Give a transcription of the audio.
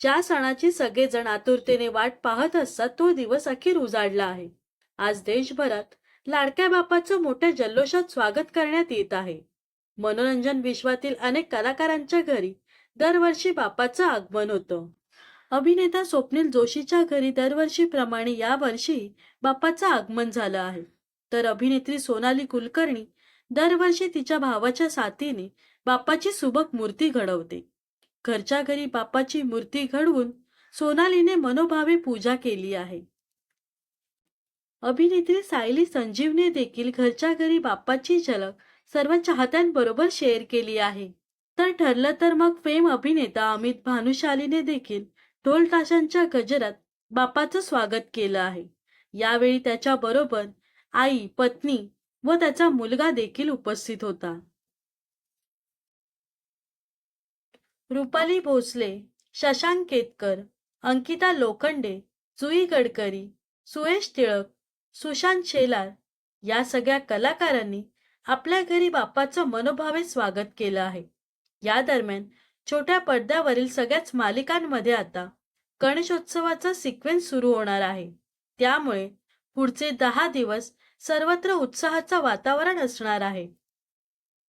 ज्या सणाची सगळेजण आतुरतेने वाट पाहत असतात तो दिवस अखेर उजाडला आहे. आज देशभरात लाडक्या बापाचं मोठ्या जल्लोषात स्वागत करण्यात येत आहे. मनोरंजन विश्वातील अनेक कलाकारांच्या घरी दरवर्षी बापाचं आगमन होतं. अभिनेता स्वप्नील जोशीच्या घरी दरवर्षीप्रमाणे यावर्षी बापाचं आगमन झालं आहे. तर अभिनेत्री सोनाली कुलकर्णी दरवर्षी तिच्या भावाच्या साथीने बापाची सुबक मूर्ती घडवते. घरच्या घरी बापाची मूर्ती घडवून सोनालीने मनोभावे पूजा केली आहे. अभिनेत्री सायली संजीवने देखील घरच्या घरी बाप्पाची झलक सर्व चाहत्यांबरोबर शेअर केली आहे. तर ठरलं तर मग फेम अभिनेता अमित भानुशालीने देखील ढोल ताशांच्या गजरात बापाचं स्वागत केलं आहे. यावेळी त्याच्या बरोबर आई पत्नी व त्याचा मुलगा देखील उपस्थित होता. रुपाली भोसले शशांक केतकर अंकिता लोखंडे जुई गडकरी सुयश टिळक सुशांत शेलार या सगळ्या कलाकारांनी आपल्या घरी बाप्पाचं मनोभावे स्वागत केलं आहे. या दरम्यान छोट्या पडद्यावरील सगळ्याच मालिकांमध्ये आता गणेशोत्सवाचा सिक्वेन्स सुरू होणार आहे. त्यामुळे पुढचे दहा दिवस सर्वत्र उत्साहाचं वातावरण असणार आहे.